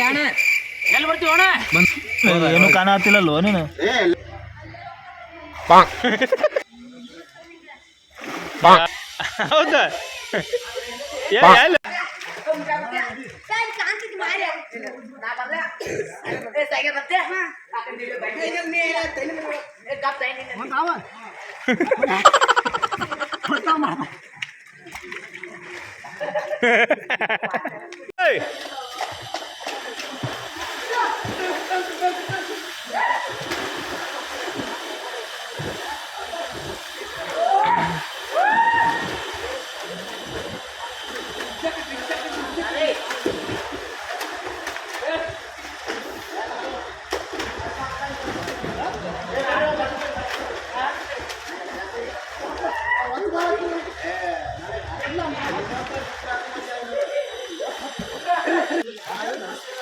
ಅಣ್ಣ. ಎಲ್ಲಿ ಬರ್ತೀವಿ ಅಣ್ಣ? ಏನು ಕಾಣತ್ತಿಲ್ಲಲ್ವ ನೀನು? ಹೌದಾ? Ei!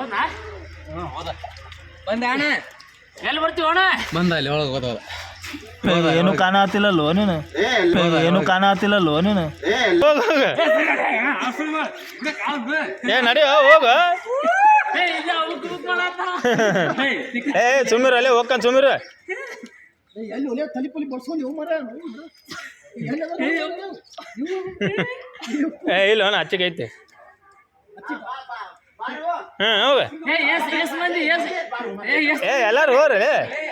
ಹೌದಾ. ಬಂದೆ ಅಣ್ಣ. ಎಲ್ಲಿ ಬರ್ತೀವಿ ಅಣ್ಣ? ಬಂದ ಅಲ್ಲಿ ಒಳಗೆ ಹೋದ ಏ, ಏನು ಕಾಣತ್ತಿಲ್ಲಲ್ವ ನೀನು? ಏ, ಏನು ಕಾಣತ್ತಿಲ್ಲಲ್ವ ನೀನು? ಹೋಗ ಹೋಗ. ಏ ನಡಿ ಹೋಗ. ಏ ಸುಮೀರ್ ಅಲ್ಲೇ ಹೋಗ್ಕನ್ ಐತಿ ಹ್ಮ್ ಹೋಗ ಏ ಇಲ್ಲ ಏ ಎಸ್ ಏ ಎಲ್ಲಾರು ಹೋಗ್ರಿ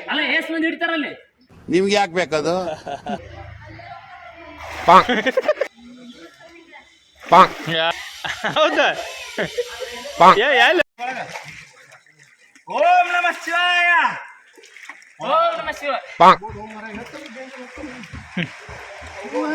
ಅಲ್ಲ ಎಸ್ ಮಂದಿ ಹಿಡಿತಾರಲ್ಲಿ ನಿಮ್ಗೆ ಯಾಕೆ ಬೇಕದು? ಯಾ- ಹೌದಾ ಏ ಎಲ್ಲ ಓಂ ನಮ ಶಿವಾಯ. ಓಂ ನಮ ಶಿವ. ಹೊಲ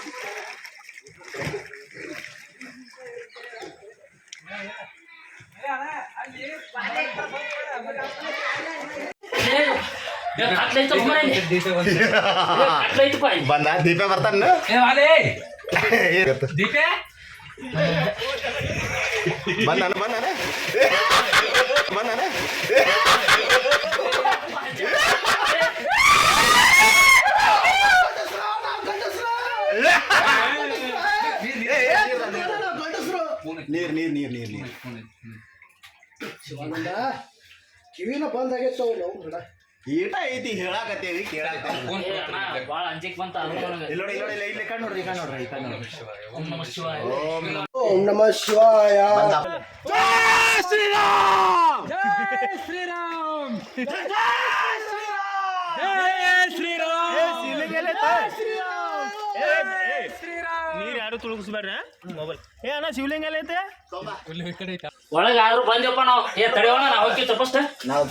ಬಂದ ದೀಪ ಬರ್ತಾನ ಏ ವಾಲೆ ದೀಪೆ ಬಂದಾನ ಬಂದಾನ ಬಂದಾನ ನೀರ್ ನೀರ್ ನೀರ್ ನೀರ್ ನೀರ್ ಕಿವಿನ ಬಂದ್ ಆಗೈತೆ ಅವ್ರು ಈಟ ಐತಿ ಹೇಳಾಕತ್ತೇವಿ ಕೇಳಾಕತ್ತೇವಿ ಏ ಅಣ್ಣ ಭಾಳ ಅಂಜಿಕ್ ಬಂತ ಅದು ನನಗೆ ಇಲ್ಲಿ ನೋಡಿ ಇಲ್ಲಿ ನೋಡಿ ಇಲ್ಲಿ ಕಣ್ಣು ನೋಡ್ರಿ ಈ ಕಣ್ಣು ನೋಡ್ರಿ ಈ ಕಣ್ಣು ನೋಡ್ರಿ ಓಂ ನಮ ಶಿವಾಯ ಓಂ ನಮಃ ಶ್ರೀರಾಮ್ ಶ್ರೀರಾಮ್ ಶಿವಾಯ ನೀರ್ ಯಾರು ತುಳುಗಿಸ್ಬೇಡ್ರ ಮೊಬೈಲ್ ಏ ಅಣ್ಣ ಶಿವಲಿಂಗ ಎಲ್ಲ ಐತೆ ಯಾರು ಬಂದೆಪ್ಪ ನಾವು. ಏ ತಡೆಯೋಣ ನಾವು ಹೋಗ್ತೀವಿ ತಪ್ಪಷ್ಟ ನಾವು